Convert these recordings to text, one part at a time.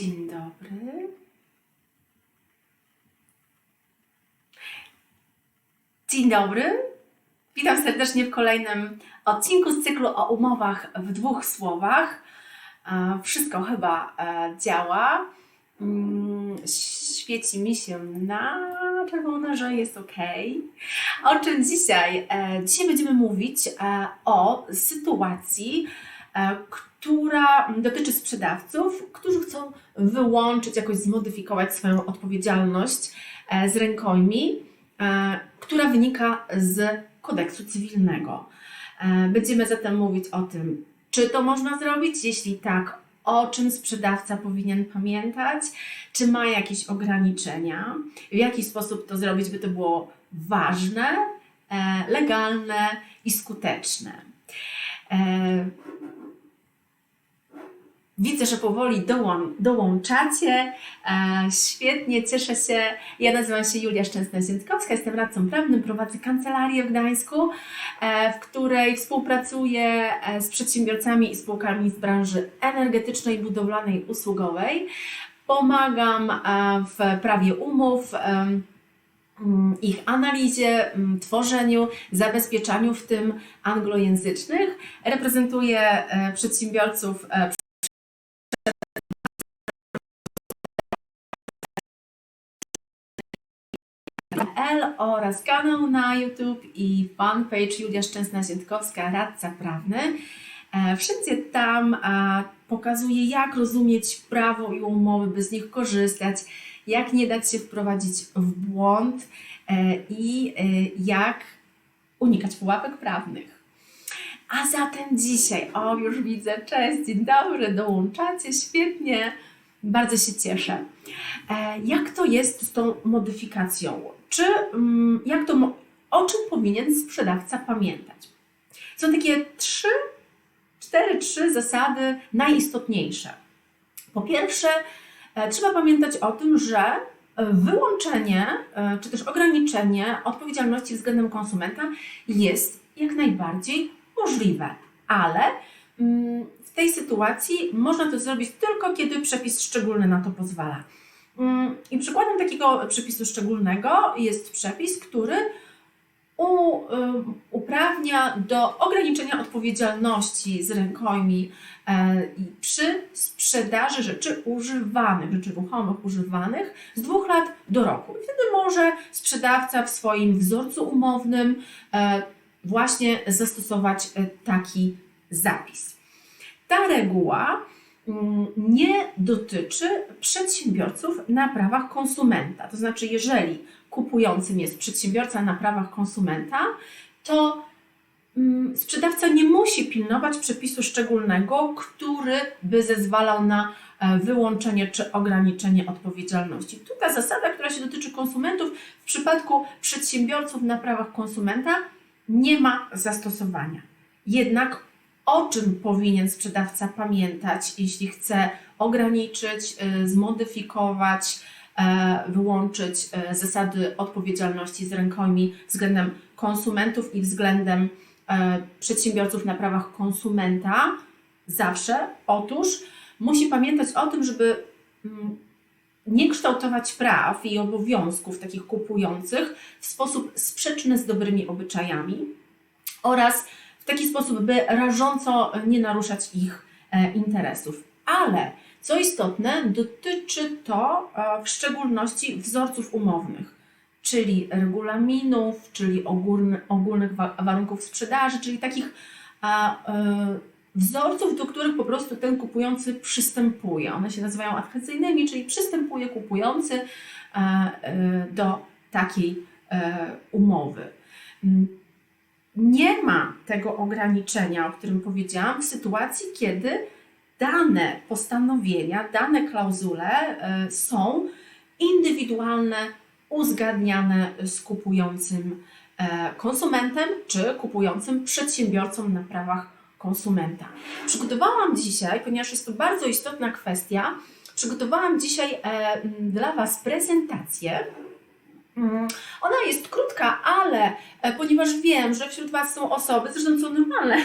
Dzień dobry. Dzień dobry. Witam serdecznie w kolejnym odcinku z cyklu o umowach w dwóch słowach. Wszystko chyba e, działa. Mm, Świeci mi się na czerwono, że jest ok. O czym dzisiaj? E, Dzisiaj będziemy mówić e, o sytuacji, która dotyczy sprzedawców, którzy chcą wyłączyć, jakoś zmodyfikować swoją odpowiedzialność e, z rękojmi, e, która wynika z kodeksu cywilnego. E, Będziemy zatem mówić o tym, czy to można zrobić, jeśli tak, o czym sprzedawca powinien pamiętać, czy ma jakieś ograniczenia, w jaki sposób to zrobić, by to było ważne, e, legalne i skuteczne. E, Widzę, że powoli dołą, dołączacie. E, świetnie, cieszę się. Ja nazywam się Julia Szczęsna-Ziętkowska, jestem radcą prawnym, prowadzę kancelarię w Gdańsku, e, w której współpracuję e, z przedsiębiorcami i spółkami z branży energetycznej, budowlanej, usługowej. Pomagam e, w prawie umów, em, mm, ich analizie, mm, tworzeniu, zabezpieczaniu, w tym anglojęzycznych. Reprezentuję e, przedsiębiorców oraz kanał na YouTube i fanpage Julia Szczęsna-Ziętkowska, radca prawny. E, Wszędzie tam e, pokazuję, jak rozumieć prawo i umowy, by z nich korzystać, jak nie dać się wprowadzić w błąd e, i jak unikać pułapek prawnych. A zatem dzisiaj, o już widzę, cześć, dzień dobry, dołączacie, świetnie, bardzo się cieszę. Jak to jest z tą modyfikacją? Czy mm, jak to, o czym powinien sprzedawca pamiętać? Są takie trzy, cztery, trzy zasady najistotniejsze. Po pierwsze, e, trzeba pamiętać o tym, że wyłączenie e, czy też ograniczenie odpowiedzialności względem konsumenta jest jak najbardziej możliwe, ale mm, w tej sytuacji można to zrobić tylko, kiedy przepis szczególny na to pozwala. Mm, I przykładem takiego przepisu szczególnego jest przepis, który u, ym, uprawnia do ograniczenia odpowiedzialności z rękojmi e, przy sprzedaży rzeczy używanych, rzeczy ruchomych używanych z dwóch lat do roku. I wtedy może sprzedawca w swoim wzorcu umownym e, właśnie zastosować e, taki zapis. Ta reguła nie dotyczy przedsiębiorców na prawach konsumenta. To znaczy, jeżeli kupującym jest przedsiębiorca na prawach konsumenta, to mm, sprzedawca nie musi pilnować przepisu szczególnego, który by zezwalał na e, wyłączenie czy ograniczenie odpowiedzialności. Tu ta zasada, która się dotyczy konsumentów, w przypadku przedsiębiorców na prawach konsumenta nie ma zastosowania. Jednak o czym powinien sprzedawca pamiętać, jeśli chce ograniczyć, y, zmodyfikować, e, wyłączyć e, zasady odpowiedzialności z rękojmi względem konsumentów i względem e, przedsiębiorców na prawach konsumenta? Zawsze. Otóż musi pamiętać o tym, żeby mm, nie kształtować praw i obowiązków takich kupujących w sposób sprzeczny z dobrymi obyczajami oraz w taki sposób, by rażąco nie naruszać ich e, interesów. Ale co istotne, dotyczy to e, w szczególności wzorców umownych, czyli regulaminów, czyli ogólny, ogólnych wa- warunków sprzedaży, czyli takich e, wzorców, do których po prostu ten kupujący przystępuje. One się nazywają adhesyjnymi, czyli przystępuje kupujący do takiej umowy. Nie ma tego ograniczenia, o którym powiedziałam, w sytuacji, kiedy dane postanowienia, dane klauzule e, są indywidualne, uzgadniane z kupującym e, konsumentem czy kupującym przedsiębiorcą na prawach konsumenta. Przygotowałam dzisiaj, ponieważ jest to bardzo istotna kwestia, przygotowałam dzisiaj e, dla Was prezentację Ona jest krótka, ale e, ponieważ wiem, że wśród Was są osoby, zresztą są normalne,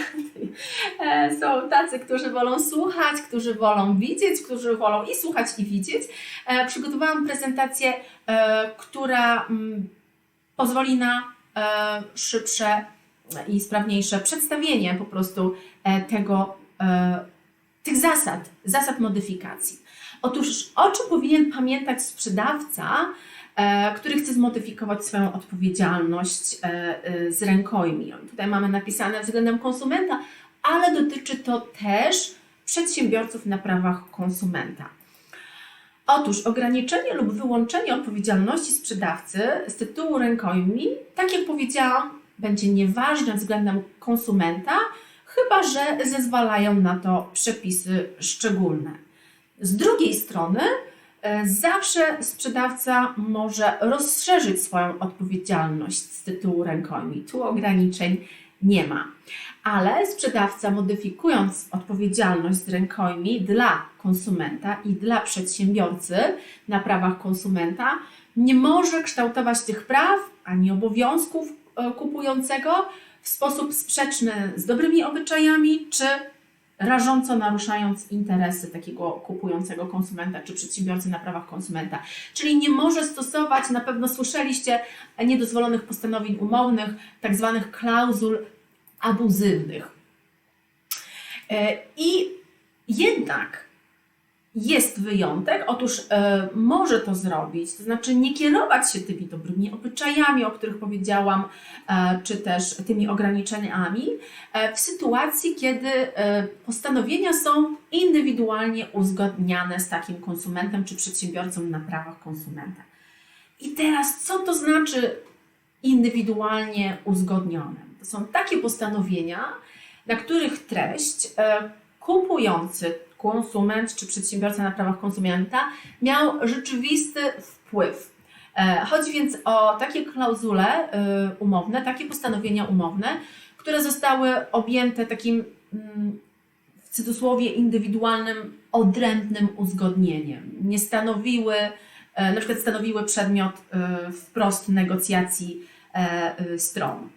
e, są tacy, którzy wolą słuchać, którzy wolą widzieć, którzy wolą i słuchać, i widzieć, e, przygotowałam prezentację, która mm, pozwoli na szybsze i sprawniejsze przedstawienie po prostu tego, tych zasad, zasad modyfikacji. Otóż o czym powinien pamiętać sprzedawca, który chce zmodyfikować swoją odpowiedzialność e, e, z rękojmi. Tutaj mamy napisane względem konsumenta, ale dotyczy to też przedsiębiorców na prawach konsumenta. Otóż ograniczenie lub wyłączenie odpowiedzialności sprzedawcy z tytułu rękojmi, tak jak powiedziałam, będzie nieważne względem konsumenta, chyba że zezwalają na to przepisy szczególne. Z drugiej strony, e, zawsze sprzedawca może rozszerzyć swoją odpowiedzialność z tytułu rękojmi. Tu ograniczeń nie ma. Ale sprzedawca, modyfikując odpowiedzialność z rękojmi dla konsumenta i dla przedsiębiorcy na prawach konsumenta, nie może kształtować tych praw ani obowiązków e, kupującego w sposób sprzeczny z dobrymi obyczajami czy rażąco naruszając interesy takiego kupującego konsumenta czy przedsiębiorcy na prawach konsumenta. Czyli nie może stosować, na pewno słyszeliście, niedozwolonych postanowień umownych, tak zwanych klauzul abuzywnych. E, I jednak jest wyjątek, otóż e, może to zrobić, to znaczy nie kierować się tymi dobrymi obyczajami, o których powiedziałam, e, czy też tymi ograniczeniami, e, w sytuacji, kiedy e, postanowienia są indywidualnie uzgodniane z takim konsumentem czy przedsiębiorcą na prawach konsumenta. I teraz, co to znaczy indywidualnie uzgodnione? To są takie postanowienia, na których treść e, kupujący konsument czy przedsiębiorca na prawach konsumenta miał rzeczywisty wpływ. E, Chodzi więc o takie klauzule e, umowne, takie postanowienia umowne, które zostały objęte takim mm, w cudzysłowie indywidualnym, odrębnym uzgodnieniem. Nie stanowiły, e, na przykład stanowiły przedmiot e, wprost negocjacji e, e, stron.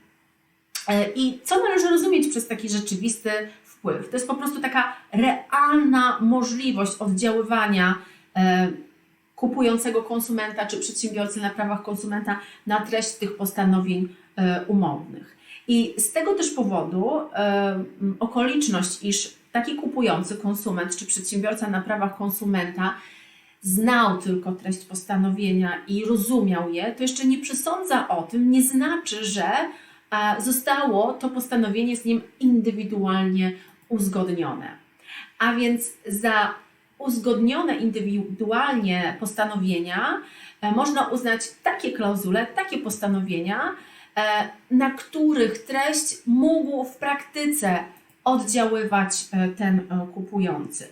I co należy rozumieć przez taki rzeczywisty wpływ? To jest po prostu taka realna możliwość oddziaływania e, kupującego konsumenta czy przedsiębiorcy na prawach konsumenta na treść tych postanowień e, umownych. I z tego też powodu e, okoliczność, iż taki kupujący konsument czy przedsiębiorca na prawach konsumenta znał tylko treść postanowienia i rozumiał je, to jeszcze nie przesądza o tym, nie znaczy, że zostało to postanowienie z nim indywidualnie uzgodnione. A więc za uzgodnione indywidualnie postanowienia e, można uznać takie klauzule, takie postanowienia, e, na których treść mógł w praktyce oddziaływać e, ten kupujący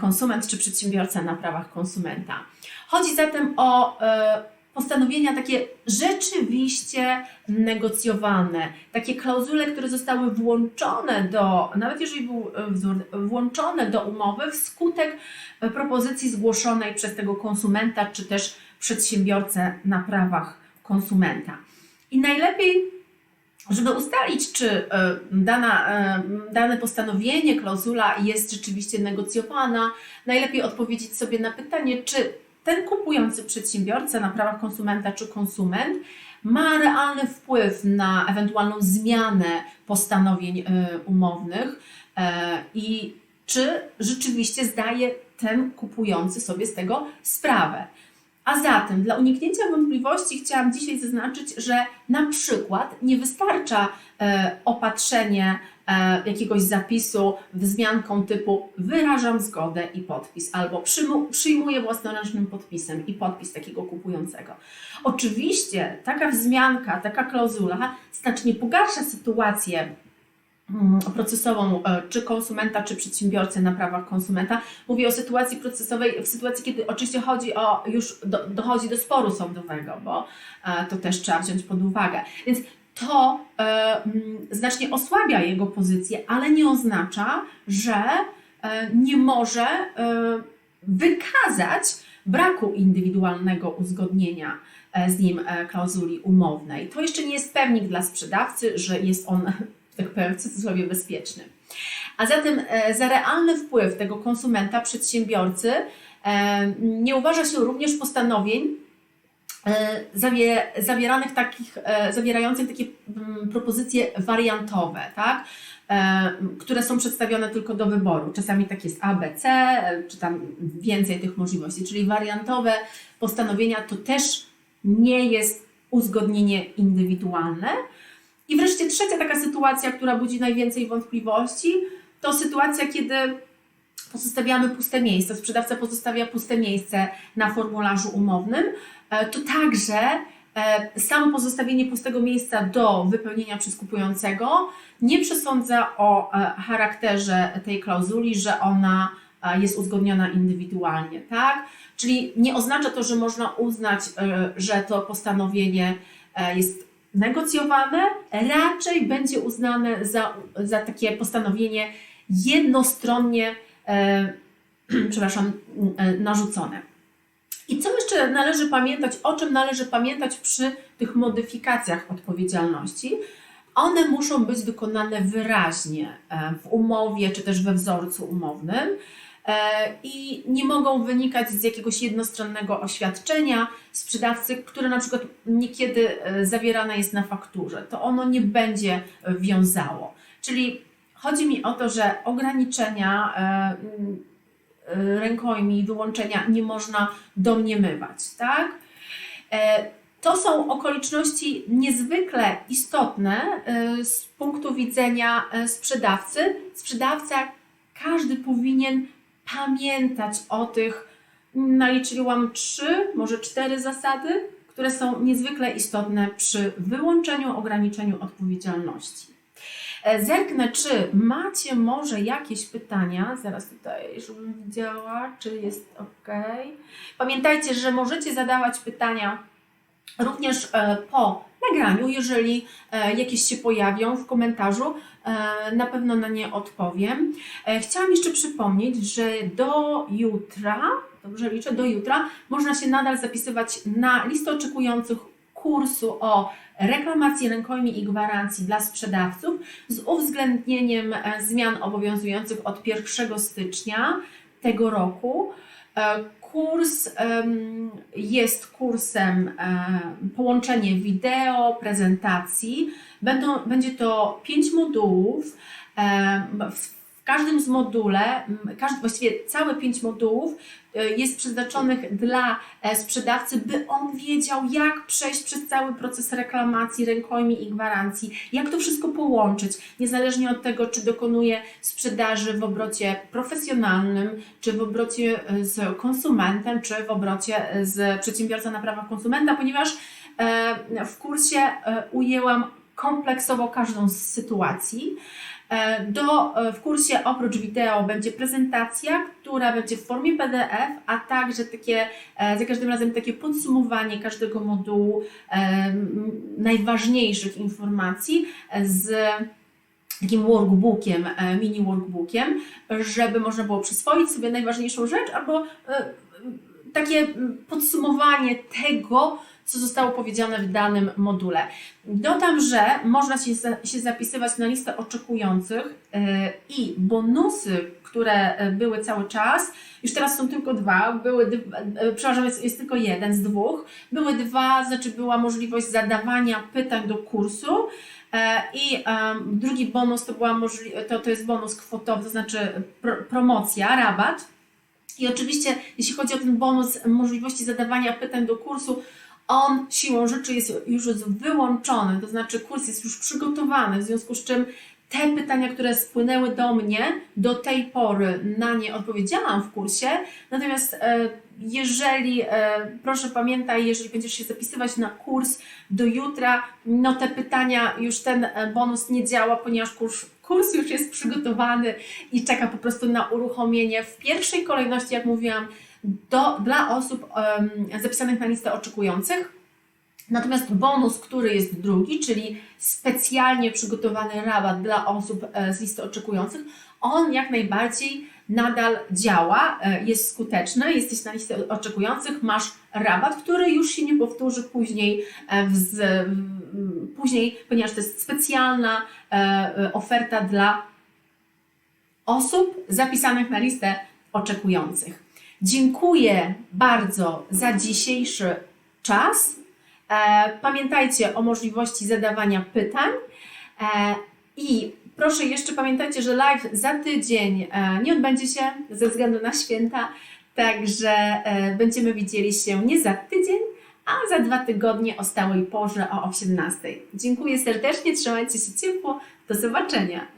konsument czy przedsiębiorca na prawach konsumenta. Chodzi zatem o postanowienia takie rzeczywiście negocjowane, takie klauzule, które zostały włączone do, nawet jeżeli był e, wzór, włączone do umowy wskutek e, propozycji zgłoszonej przez tego konsumenta czy też przedsiębiorcę na prawach konsumenta. I najlepiej żeby ustalić, czy e, dana, dane postanowienie, klauzula jest rzeczywiście negocjowana, najlepiej odpowiedzieć sobie na pytanie, czy ten kupujący przedsiębiorca na prawach konsumenta czy konsument ma realny wpływ na ewentualną zmianę postanowień e, umownych e, i czy rzeczywiście zdaje ten kupujący sobie z tego sprawę. A zatem dla uniknięcia wątpliwości chciałam dzisiaj zaznaczyć, że na przykład nie wystarcza e, opatrzenie e, jakiegoś zapisu wzmianką typu wyrażam zgodę i podpis, albo przyjmu, przyjmuję własnoręcznym podpisem i podpis takiego kupującego. Oczywiście taka wzmianka, taka klauzula znacznie pogarsza sytuację procesową e, czy konsumenta, czy przedsiębiorcy na prawach konsumenta. Mówię o sytuacji procesowej, w sytuacji, kiedy oczywiście chodzi o, już do, dochodzi do sporu sądowego, bo e, to też trzeba wziąć pod uwagę. Więc to e, mm, znacznie osłabia jego pozycję, ale nie oznacza, że nie może wykazać braku indywidualnego uzgodnienia z nim klauzuli umownej. To jeszcze nie jest pewnik dla sprzedawcy, że jest on, tak powiem, w cudzysłowie bezpieczny. A zatem e, za realny wpływ tego konsumenta, przedsiębiorcy e, nie uważa się również postanowień e, zawie, zawieranych takich, zawierających takie mm, propozycje wariantowe, tak? Które są przedstawione tylko do wyboru. Czasami tak jest A, B, C, czy tam więcej tych możliwości, czyli wariantowe postanowienia to też nie jest uzgodnienie indywidualne. I wreszcie trzecia taka sytuacja, która budzi najwięcej wątpliwości, to sytuacja, kiedy pozostawiamy puste miejsce, sprzedawca pozostawia puste miejsce na formularzu umownym, e, to także e, samo pozostawienie pustego miejsca do wypełnienia przez kupującego nie przesądza o e, charakterze tej klauzuli, że ona jest uzgodniona indywidualnie, tak? Czyli nie oznacza to, że można uznać, że to postanowienie jest negocjowane, raczej będzie uznane za, za takie postanowienie jednostronnie, e, przepraszam, e, narzucone. I co jeszcze należy pamiętać, o czym należy pamiętać przy tych modyfikacjach odpowiedzialności? One muszą być wykonane wyraźnie e, w umowie czy też we wzorcu umownym i nie mogą wynikać z jakiegoś jednostronnego oświadczenia sprzedawcy, które na przykład niekiedy e, zawierane jest na fakturze. To ono nie będzie wiązało. Czyli chodzi mi o to, że ograniczenia e, e, rękojmi, wyłączenia nie można domniemywać, tak? E, To są okoliczności niezwykle istotne e, z punktu widzenia e, sprzedawcy. Sprzedawca każdy powinien pamiętać o tych, naliczyłam trzy, może cztery zasady, które są niezwykle istotne przy wyłączeniu, ograniczeniu odpowiedzialności. E, Zerknę, czy macie może jakieś pytania. Zaraz tutaj, żebym widziała, czy jest ok. Pamiętajcie, że możecie zadawać pytania również e, po nagraniu, jeżeli e, jakieś się pojawią w komentarzu, e, na pewno na nie odpowiem. E, Chciałam jeszcze przypomnieć, że do jutra, dobrze liczę, do jutra można się nadal zapisywać na listę oczekujących kursu o reklamacji rękojmi i gwarancji dla sprzedawców z uwzględnieniem zmian obowiązujących od 1 stycznia tego roku. Kurs jest kursem połączenie wideo, prezentacji. Będą, będzie to pięć modułów. W, każdym z module, każdy, właściwie całe pięć modułów jest przeznaczonych dla e, sprzedawcy, by on wiedział, jak przejść przez cały proces reklamacji, rękojmi i gwarancji, jak to wszystko połączyć, niezależnie od tego, czy dokonuje sprzedaży w obrocie profesjonalnym, czy w obrocie e, z konsumentem, czy w obrocie e, z przedsiębiorcą na prawach konsumenta, ponieważ e, w kursie e, ujęłam kompleksowo każdą z sytuacji. E, Do, e, w kursie oprócz wideo będzie prezentacja, która będzie w formie PDF, a także takie, e, za każdym razem takie podsumowanie każdego modułu najważniejszych informacji z takim workbookiem, mini workbookiem, żeby można było przyswoić sobie najważniejszą rzecz albo takie podsumowanie tego, co zostało powiedziane w danym module. Dodam, że można się, się zapisywać na listę oczekujących e, i bonusy, które e, były cały czas, już teraz są tylko dwa, były, e, przepraszam, jest, jest tylko jeden z dwóch, były dwa, znaczy była możliwość zadawania pytań do kursu, I em, drugi bonus to, była to, to jest bonus kwotowy, to znaczy pro, promocja, rabat. I oczywiście, jeśli chodzi o ten bonus możliwości zadawania pytań do kursu, on siłą rzeczy jest już wyłączony, to znaczy kurs jest już przygotowany, w związku z czym te pytania, które spłynęły do mnie, do tej pory na nie odpowiedziałam w kursie. Natomiast e, jeżeli, e, proszę pamiętaj, jeżeli będziesz się zapisywać na kurs do jutra, no te pytania, już ten e, bonus nie działa, ponieważ kurs, kurs już jest przygotowany i czeka po prostu na uruchomienie w pierwszej kolejności, jak mówiłam, do, dla osób zapisanych na listę oczekujących. Natomiast bonus, który jest drugi, czyli specjalnie przygotowany rabat dla osób e, z listy oczekujących, on jak najbardziej nadal działa, e, jest skuteczne, jesteś na liście oczekujących, masz rabat, który już się nie powtórzy później, e, w, później ponieważ to jest specjalna oferta dla osób zapisanych na listę oczekujących. Dziękuję bardzo za dzisiejszy czas. E, Pamiętajcie o możliwości zadawania pytań e, i proszę jeszcze pamiętajcie, że live za tydzień e, nie odbędzie się ze względu na święta, także będziemy widzieli się nie za tydzień, a za dwa tygodnie o stałej porze o 18. Dziękuję serdecznie, trzymajcie się ciepło, do zobaczenia.